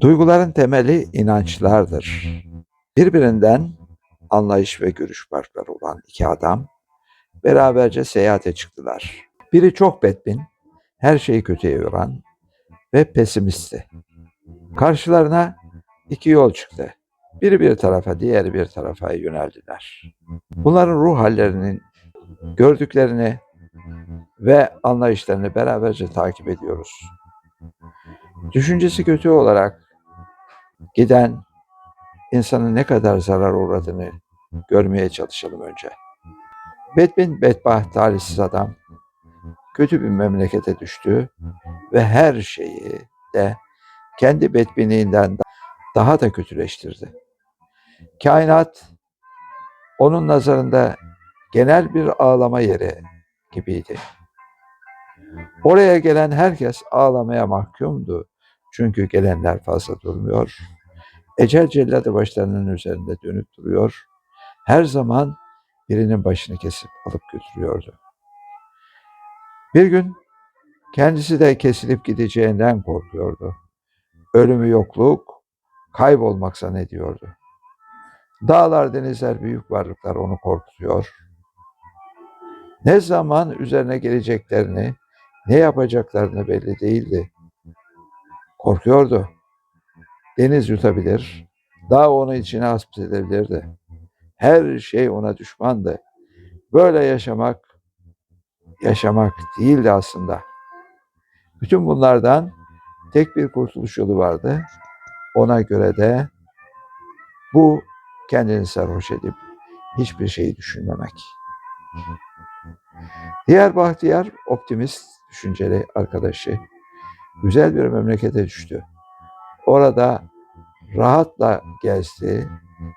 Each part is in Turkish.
Duyguların temeli inançlardır. Birbirinden anlayış ve görüş farkları olan iki adam beraberce seyahate çıktılar. Biri çok bedbin, her şeyi kötüye yoran ve pesimistti. Karşılarına iki yol çıktı. Biri bir tarafa, diğeri bir tarafa yöneldiler. Bunların ruh hallerinin gördüklerini ve anlayışlarını beraberce takip ediyoruz. Düşüncesi kötü olarak giden insanın ne kadar zarar uğradığını görmeye çalışalım önce. Bedbin bedbaht talihsiz adam kötü bir memlekete düştü ve her şeyi de kendi bedbinliğinden daha da kötüleştirdi. Kainat onun nazarında genel bir ağlama yeri gibiydi. Oraya gelen herkes ağlamaya mahkumdu. Çünkü gelenler fazla durmuyor. Ecel celladı başlarının üzerinde dönüp duruyor. Her zaman birinin başını kesip alıp götürüyordu. Bir gün kendisi de kesilip gideceğinden korkuyordu. Ölümü yokluk, kaybolmak zannediyordu. Dağlar, denizler, büyük varlıklar onu korkutuyor. Ne zaman üzerine geleceklerini, ne yapacaklarını belli değildi. Korkuyordu. Deniz yutabilir, dağ onu içine hapsedebilirdi. Her şey ona düşmandı. Böyle yaşamak, yaşamak değildi aslında. Bütün bunlardan tek bir kurtuluş yolu vardı. Ona göre de bu kendini sarhoş edip hiçbir şeyi düşünmemek. Diğer Bahtiyar optimist düşünceli arkadaşı güzel bir memlekete düştü. Orada rahatla gezdi,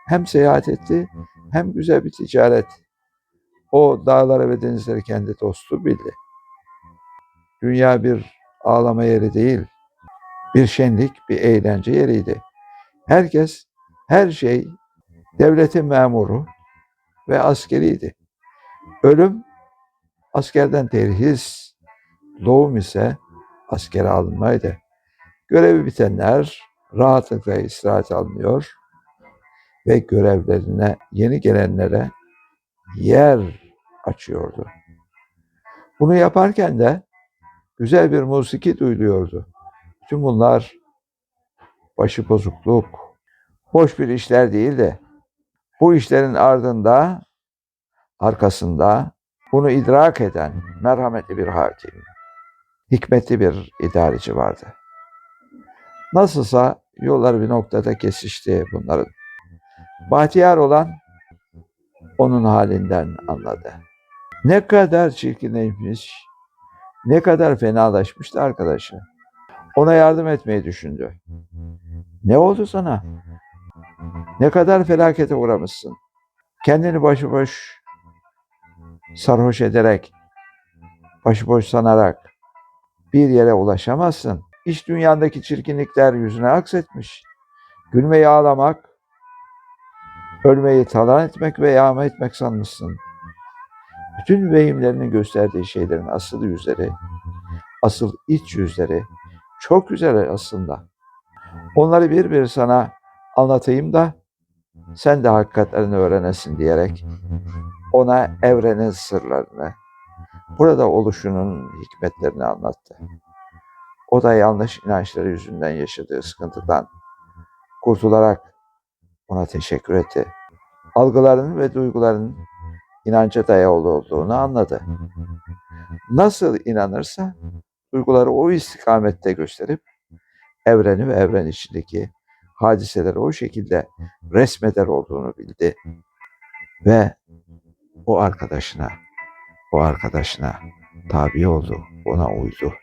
hem seyahat etti hem güzel bir ticaret. O dağları ve denizleri kendi dostu bildi. Dünya bir ağlama yeri değil, bir şenlik, bir eğlence yeriydi. Herkes, her şey devletin memuru ve askeriydi. Ölüm askerden terhis, doğum ise askere alınmaydı. Görevi bitenler rahatlıkla istirahat alınıyor ve görevlerine yeni gelenlere yer açıyordu. Bunu yaparken de güzel bir musiki duyuluyordu. Bütün bunlar başı bozukluk, boş bir işler değil de bu işlerin ardında, arkasında bunu idrak eden merhametli bir hakim, hikmetli bir idareci vardı. Nasılsa yollar bir noktada kesişti bunların. Bahtiyar olan onun halinden anladı. Ne kadar çirkinleşmiş, ne kadar fenalaşmıştı arkadaşı. Ona yardım etmeyi düşündü. Ne oldu sana? Ne kadar felakete uğramışsın. Kendini başıboş sarhoş ederek, başıboş sanarak bir yere ulaşamazsın. İş dünyandaki çirkinlikler yüzüne aksetmiş. Gülmeyi ağlamak, ölmeyi talan etmek ve yağma etmek sanmışsın. Bütün vehimlerinin gösterdiği şeylerin asıl yüzleri, asıl iç yüzleri çok güzel aslında. Onları bir bir sana anlatayım da sen de hakikatlerini öğrenesin diyerek ona evrenin sırlarını, burada oluşunun hikmetlerini anlattı. O da yanlış inançları yüzünden yaşadığı sıkıntıdan kurtularak ona teşekkür etti. Algılarının ve duygularının inanca dayalı olduğunu anladı. Nasıl inanırsa duyguları o istikamette gösterip evreni ve evren içindeki hadiseleri o şekilde resmeder olduğunu bildi ve o arkadaşına, o arkadaşına tabi oldu, ona uydu.